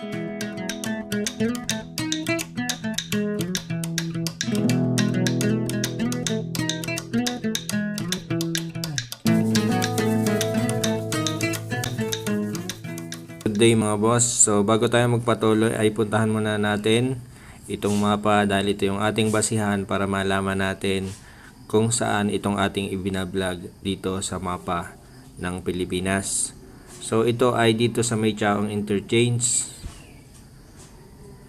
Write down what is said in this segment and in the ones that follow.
Day mga boss. So bago tayo magpatuloy ay puntahan muna natin itong mapa dahil ito yung ating basihan para malaman natin kung saan itong ating ibinablog dito sa mapa ng Pilipinas. So ito ay dito sa may Chaong Interchange.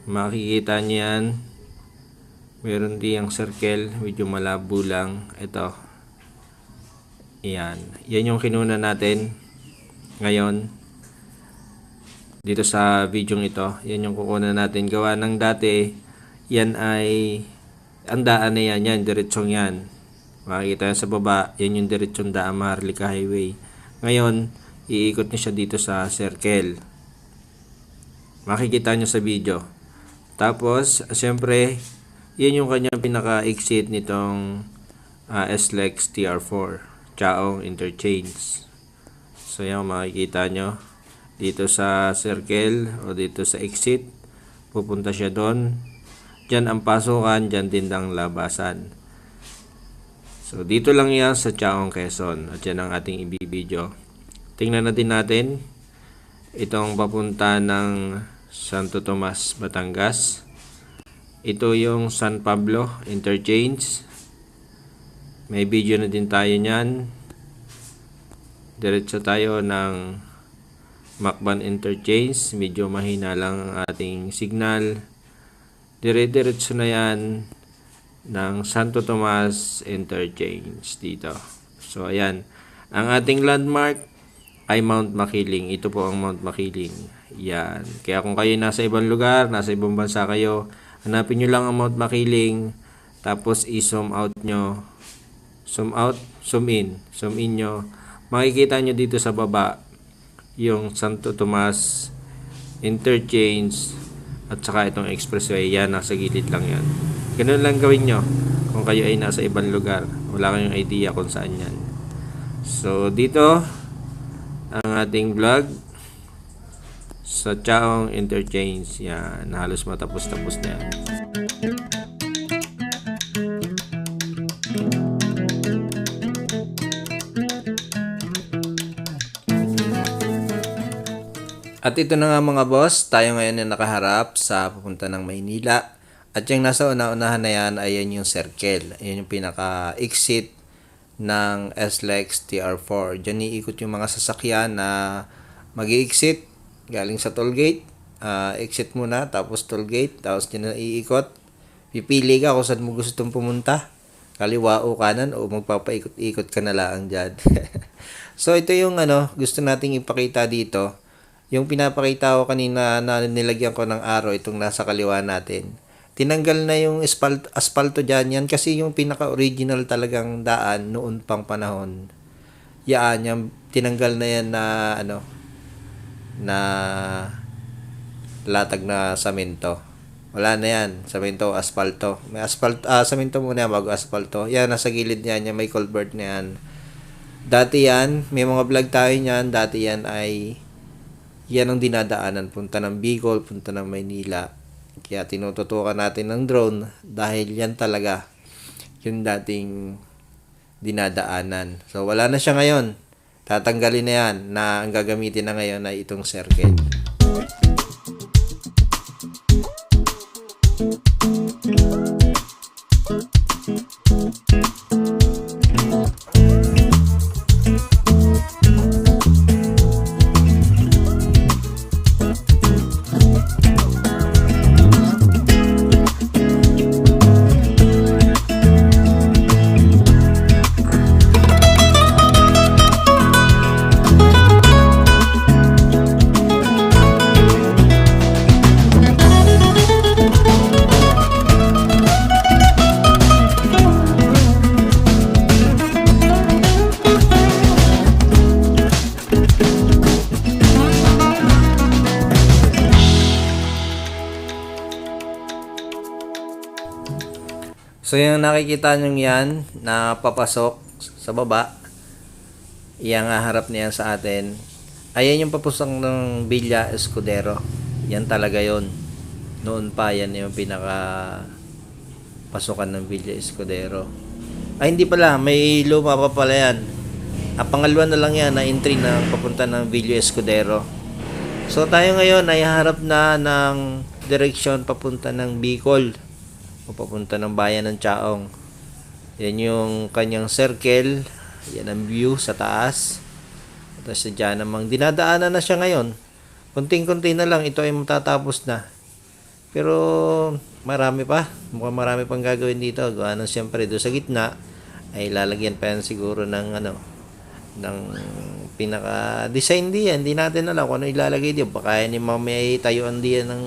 Makikita yan. Meron diyang circle, medyo malabo lang. Ito. Yan. Yan yung kinuna natin ngayon dito sa video ito. Yan yung kukunan natin. Gawa ng dati, yan ay, ang daan na yan, yan, diretsong yan. Makikita yan sa baba, yan yung diretsong daan Maharlika Highway. Ngayon, iikot niya siya dito sa circle. Makikita nyo sa video. Tapos, siyempre, yan yung kanyang pinaka-exit nitong uh, SLEX TR4, Chaong Interchange. So, yan makikita nyo. Dito sa circle o dito sa exit pupunta siya doon. Dyan ang pasukan dyan din ang labasan. So dito lang yan sa Chaong Quezon. At yan ang ating ibibideo. Tingnan natin natin itong papunta ng Santo Tomas, Batangas ito yung San Pablo Interchange may video na din tayo nyan diretso tayo ng Macban Interchange, medyo mahina lang ang ating signal. Dire-diretso na yan ng Santo Tomas Interchange dito. So, ayan. Ang ating landmark ay Mount Makiling. Ito po ang Mount Makiling. Yan. Kaya kung kayo nasa ibang lugar, nasa ibang bansa kayo, hanapin nyo lang ang Mount Makiling, tapos i-zoom out nyo. Zoom out, zoom in. Zoom in nyo. Makikita nyo dito sa baba, yung Santo Tomas interchange at saka itong expressway yan nasa gilid lang yan ganun lang gawin nyo kung kayo ay nasa ibang lugar wala kayong idea kung saan yan so dito ang ating vlog sa Chaong Interchange yan halos matapos-tapos na yan At ito na nga mga boss, tayo ngayon na nakaharap sa pupunta ng Maynila. At yung nasa una-unahan na yan ay yan yung circle. Yan yung pinaka-exit ng SLEX TR4. Diyan iikot yung mga sasakyan na mag exit galing sa toll gate. Uh, exit muna, tapos toll gate, tapos dyan na iikot. Pipili ka kung saan mo gusto itong pumunta. Kaliwa o kanan o magpapaikot-ikot ka na lang dyan. so ito yung ano, gusto nating ipakita dito yung pinapakita ko kanina na nilagyan ko ng arrow itong nasa kaliwa natin. Tinanggal na yung asphalt, asfalto dyan yan kasi yung pinaka-original talagang daan noon pang panahon. Yan, yung tinanggal na yan na ano na latag na samento. Wala na yan, samento, asfalto. May asfalt, ah, samento muna bago asfalto. Yan, nasa gilid niyan, yan, may culvert na yan. Dati yan, may mga vlog tayo niyan, dati yan ay yan ang dinadaanan punta ng Bicol, punta ng Maynila. Kaya tinututukan natin ng drone dahil yan talaga yung dating dinadaanan. So wala na siya ngayon. Tatanggalin na yan na ang gagamitin na ngayon ay itong circuit. So yung nakikita nyo yan na papasok sa baba, yung harap niya sa atin, ayan yung papusok ng Villa Escudero. yan talaga yon noon pa yan yung pinaka pasukan ng Villa Escudero. Ay hindi pala. May luma pa pala yan. Ang pangalawa na lang yan na entry na papunta ng Villa Escudero. So tayo ngayon ay harap na ng direksyon papunta ng Bicol papunta ng bayan ng Chaong yan yung kanyang circle yan ang view sa taas tapos dyan namang dinadaanan na siya ngayon kunting-kunti na lang ito ay matatapos na pero marami pa. Mukhang marami pang gagawin dito. Gawa ng siyempre doon sa gitna ay lalagyan pa yan siguro ng ano ng pinaka design diyan. Hindi natin alam kung ano ilalagay diyan. Baka yan yung mamay tayuan diyan ng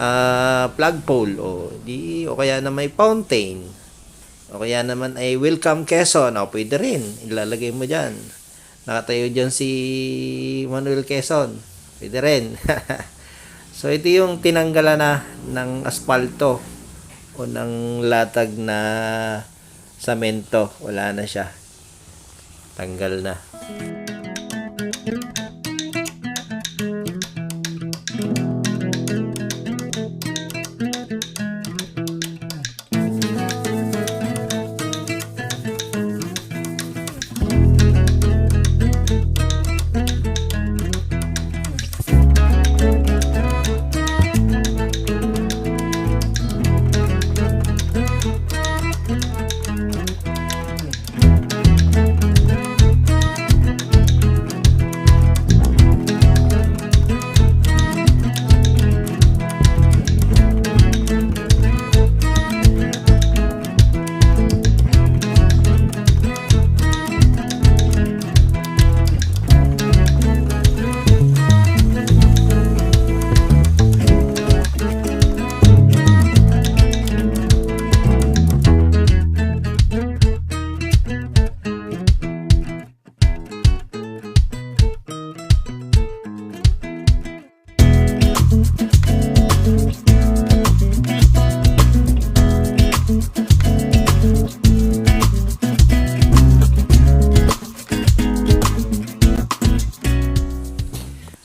ah, flagpole o di o kaya na may fountain. O kaya naman ay welcome Quezon. O pwede rin. Ilalagay mo diyan. Nakatayo diyan si Manuel Quezon. Pwede rin. So ito yung tinanggalan na ng asfalto o ng latag na samento. Wala na siya. Tanggal na.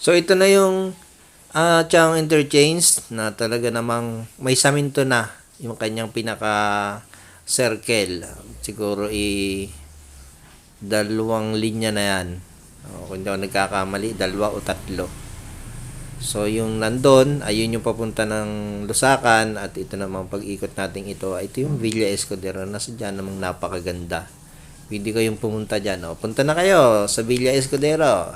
So ito na yung uh, Chang Interchange na talaga namang may saminto na yung kanyang pinaka circle. Siguro i dalawang linya na yan. O, kung hindi ako nagkakamali, dalawa o tatlo. So yung nandun, ayun yung papunta ng Lusakan at ito namang pag-ikot natin ito, ito yung Villa Escudero na sadya namang napakaganda. Pwede kayong pumunta dyan. O, punta na kayo sa Villa Escudero.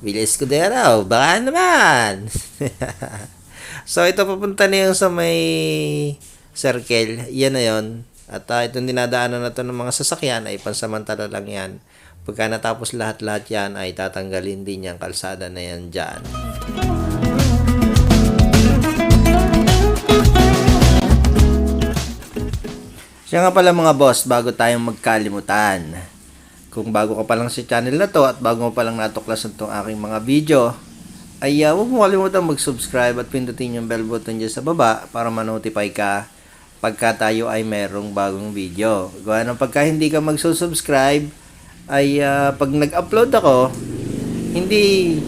Villa Escudero, baka naman. so, ito papunta na yung sa may circle. Yan na yon. At uh, itong dinadaanan na to ng mga sasakyan ay pansamantala lang yan. Pagka natapos lahat-lahat yan ay tatanggalin din yung kalsada na yan dyan. Siya nga pala mga boss, bago tayong magkalimutan. Kung bago ka pa lang sa channel na to at bago mo pa lang natuklasan tong aking mga video, ay uh, huwag mo kalimutan mag-subscribe at pindutin yung bell button dyan sa baba para ma-notify ka pagka tayo ay merong bagong video. Gawa ng pagka hindi ka mag-subscribe, ay uh, pag nag-upload ako, hindi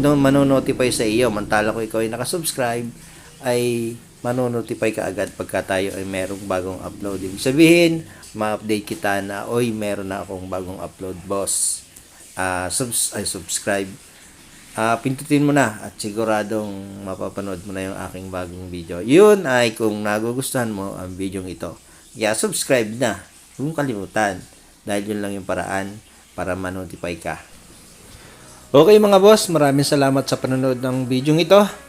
manonotify sa iyo. Mantala ko ikaw ay nakasubscribe, ay manonotify ka agad pagka tayo ay merong bagong upload. Ibig sabihin, ma-update kita na, oy, meron na akong bagong upload, boss. Ah, subs ay subscribe. Ah, pindutin mo na at siguradong mapapanood mo na yung aking bagong video. Yun ay kung nagugustuhan mo ang video ito. Kaya subscribe na. Huwag kalimutan. Dahil yun lang yung paraan para ma-notify ka. Okay mga boss, maraming salamat sa panonood ng video ito.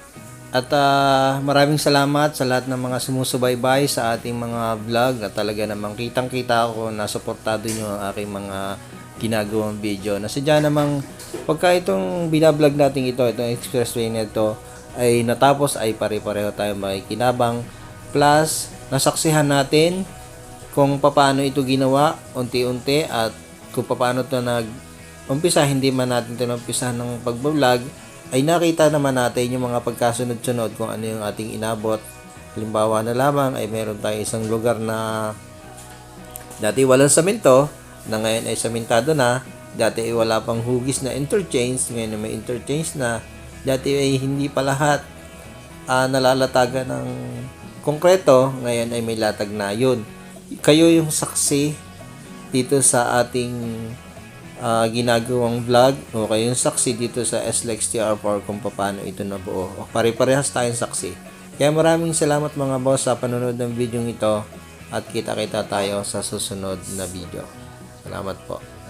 At ah, maraming salamat sa lahat ng mga sumusubaybay sa ating mga vlog at talaga namang kitang-kita ko na suportado nyo ang aking mga ginagawang video. Na sadya namang pagka itong binablog natin ito, itong expressway na ito, ay natapos ay pare-pareho tayo makikinabang. Plus, nasaksihan natin kung paano ito ginawa unti-unti at kung paano ito nag umpisa, hindi man natin ito umpisa ng pagbablog, ay nakita naman natin yung mga pagkasunod-sunod kung ano yung ating inabot. Halimbawa na lamang ay meron tayo isang lugar na dati walang samento, na ngayon ay samentado na, dati ay wala pang hugis na interchange, ngayon ay may interchange na, dati ay hindi pa lahat ah, nalalatagan ng konkreto, ngayon ay may latag na yun. Kayo yung saksi dito sa ating ah, ginagawang vlog o kayo yung saksi dito sa SLEX TR4 kung paano ito nabuo. O pare-parehas tayong saksi. Kaya maraming salamat mga boss sa panonood ng video ito at kita-kita tayo sa susunod na video. Salamat po.